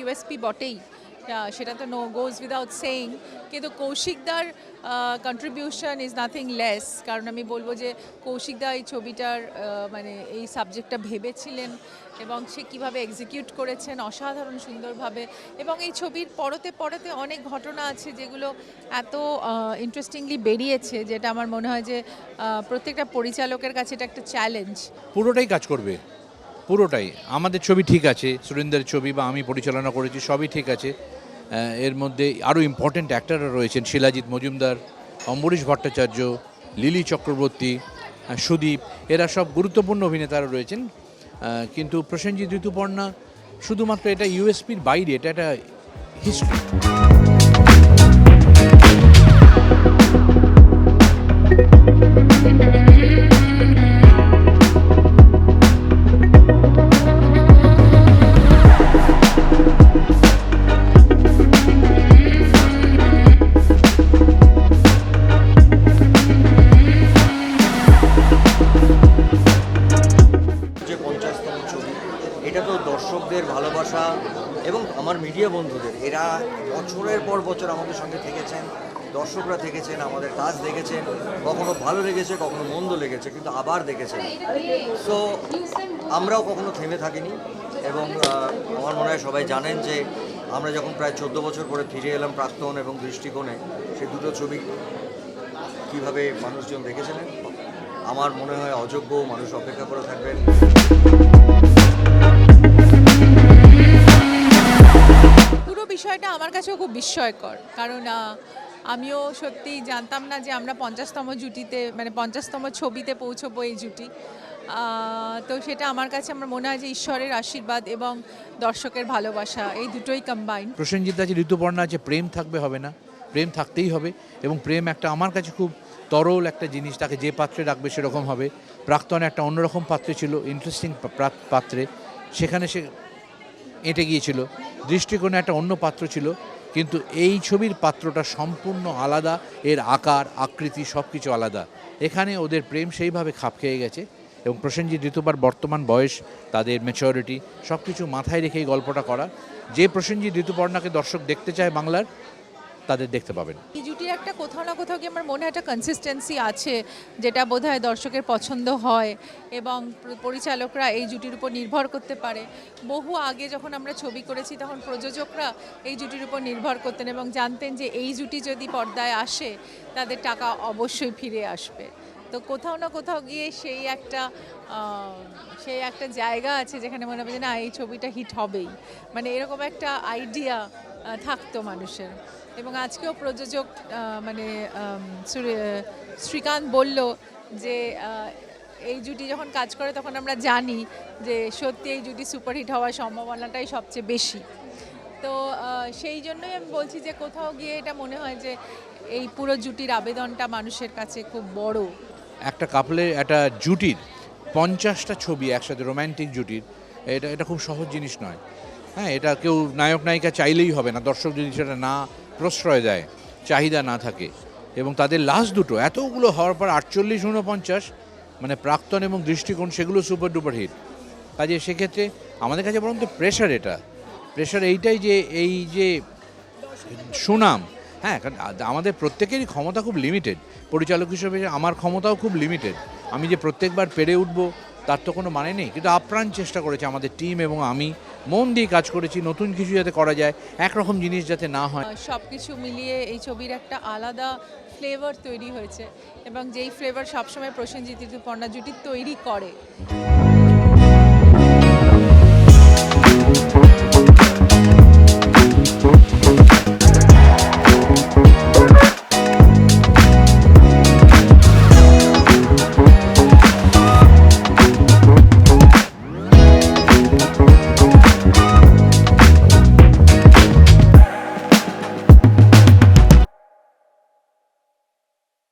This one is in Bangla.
ইউএসপি বটেই সেটা তো নো গোজ উইদাউট সেইং কিন্তু কৌশিকদার কন্ট্রিবিউশন ইজ নাথিং লেস কারণ আমি বলব যে কৌশিকদা এই ছবিটার মানে এই সাবজেক্টটা ভেবেছিলেন এবং সে কীভাবে এক্সিকিউট করেছেন অসাধারণ সুন্দরভাবে এবং এই ছবির পরতে পরতে অনেক ঘটনা আছে যেগুলো এত ইন্টারেস্টিংলি বেরিয়েছে যেটা আমার মনে হয় যে প্রত্যেকটা পরিচালকের কাছে এটা একটা চ্যালেঞ্জ পুরোটাই কাজ করবে। পুরোটাই। আমাদের ছবি ঠিক আছে, সুরেন্দ্রের ছবি বা আমি পরিচালনা করেছি, সবই ঠিক আছে। এর মধ্যে আরও ইম্পর্ট্যান্ট অ্যাক্টাররা রয়েছেন, শিলাজিৎ মজুমদার, অম্বরীশ ভট্টাচার্য, লিলি চক্রবর্তী সুদীপ, এরা সব গুরুত্বপূর্ণ অভিনেতারা রয়েছেন। কিন্তু প্রসেনজিৎ ঋতুপর্ণা, শুধুমাত্র এটা ইউএসপির বাইরে, এটা একটা হিস্ট্রি ভালোবাসা এবং আমার মিডিয়া বন্ধুদের, এরা বছরের পর বছর আমাদের সঙ্গে থেকেছেন, দর্শকরা থেকেছেন, আমাদের কাজ দেখেছেন, কখনো ভালো লেগেছে, কখনো মন্দ লেগেছে, কিন্তু আবার দেখেছেন। সো আমরাও কখনো থেমে থাকিনি এবং আমার মনে হয় সবাই জানেন যে আমরা যখন প্রায় চোদ্দ বছর পরে ফিরে এলাম প্রাক্তন এবং দৃষ্টিকোণে সেই দুটো ছবি কীভাবে মানুষজন দেখেছিলেন? আমার মনে হয় অযোগ্য, মানুষ অপেক্ষা করে থাকবেন। বিষয়টা আমার কাছেও খুব বিস্ময়কর। কারণ আমিও সত্যি জানতাম না যে আমরা পঞ্চাশতম জুটিতে মানে পঞ্চাশতম ছবিতে পৌঁছবো এই জুটি। তো সেটা আমার কাছে আমার মনে হয় যে ঈশ্বরের আশীর্বাদ এবং দর্শকের ভালোবাসা, এই দুটোই কম্বাইন প্রসেনজিৎ আছে ঋতুপর্ণা আছে, প্রেম থাকবে, হবে না। প্রেম থাকতেই হবে এবং প্রেম একটা আমার কাছে খুব তরল একটা জিনিস, তাকে যে পাত্রে রাখবে সেরকম হবে। প্রাক্তন একটা অন্যরকম পাত্রে ছিল ইন্টারেস্টিং পাত্রে। সেখানে সে এঁটে গিয়েছিল। দৃষ্টিকোণে একটা অন্য পাত্র ছিল, কিন্তু এই ছবির পাত্রটা সম্পূর্ণ আলাদা, এর আকার, আকৃতি সব কিছু আলাদা। এখানে ওদের প্রেম সেইভাবে খাপ খেয়ে গেছে এবং প্রসেনজিৎ ঋতুবার বর্তমান বয়স, তাদের ম্যাচিওরিটি সব কিছু মাথায় রেখে এই গল্পটা করা। যে প্রসেনজিৎ ঋতুপর্ণাকে দর্শক দেখতে চায় বাংলার, তাদের দেখতে পাবেন। একটা কোথাও না কোথাও কি আমার মনে একটা কনসিস্টেন্সি আছে, যেটা বোধহয় দর্শকের পছন্দ হয় এবং পরিচালকরা এই জুটির উপর নির্ভর করতে পারে। বহু আগে যখন আমরা ছবি করেছি, তখন প্রযোজকরা এই জুটির উপর নির্ভর করতেন এবং জানতেন যে এই জুটি যদি পর্দায় আসে, তাদের টাকা অবশ্যই ফিরে আসবে। তো কোথাও না কোথাও গিয়ে সেই একটা সেই একটা জায়গা আছে যেখানে মনে হবে যে না, এই ছবিটা হিট হবেই। মানে এরকম একটা আইডিয়া থাকতো মানুষের। এবং আজকেও প্রযোজক মানে শ্রীকান্ত বলল যে এই জুটি যখন কাজ করে তখন আমরা জানি যে সত্যি এই জুটি সুপারহিট হওয়ার সম্ভাবনাটাই সবচেয়ে বেশি। তো সেই জন্যই আমি বলছি যে কোথাও গিয়ে এটা মনে হয় যে এই পুরো জুটির আবেদনটা মানুষের কাছে খুব বড়। একটা কাপলের একটা জুটির পঞ্চাশটা ছবি একসাথে রোম্যান্টিক জুটির, এটা এটা খুব সহজ জিনিস নয়। হ্যাঁ এটা কেউ নায়ক নায়িকা চাইলেই হবে না, দর্শক যদি সেটা না প্রশ্রয় দেয়, চাহিদা না থাকে এবং তাদের লাস্ট দুটো, এতগুলো হওয়ার পর আটচল্লিশ ঊনপঞ্চাশ মানে প্রাক্তন এবং দৃষ্টিকোণ, সেগুলো সুপার ডুপার হিট কাজে সেক্ষেত্রে আমাদের কাছে বরং তো প্রেশার এটা। প্রেশার এইটাই যে, এই যে সুনাম হ্যাঁ কারণ আমাদের প্রত্যেকেরই ক্ষমতা খুব লিমিটেড পরিচালক হিসেবে আমার ক্ষমতাও খুব লিমিটেড আমি যে প্রত্যেকবার পেরে উঠবো তার তো কোনো মানে নেই। কিন্তু আপ্রাণ চেষ্টা করেছে আমাদের টিম এবং আমি। মন দিয়ে কাজ করেছি, নতুন কিছু যাতে করা যায়, একরকম জিনিস যাতে না হয়। সব কিছু মিলিয়ে এই ছবির একটা আলাদা ফ্লেভার তৈরি হয়েছে এবং যেই ফ্লেভার সবসময় প্রসেনজিৎ ঋতুপর্ণা জুটি তৈরি করে।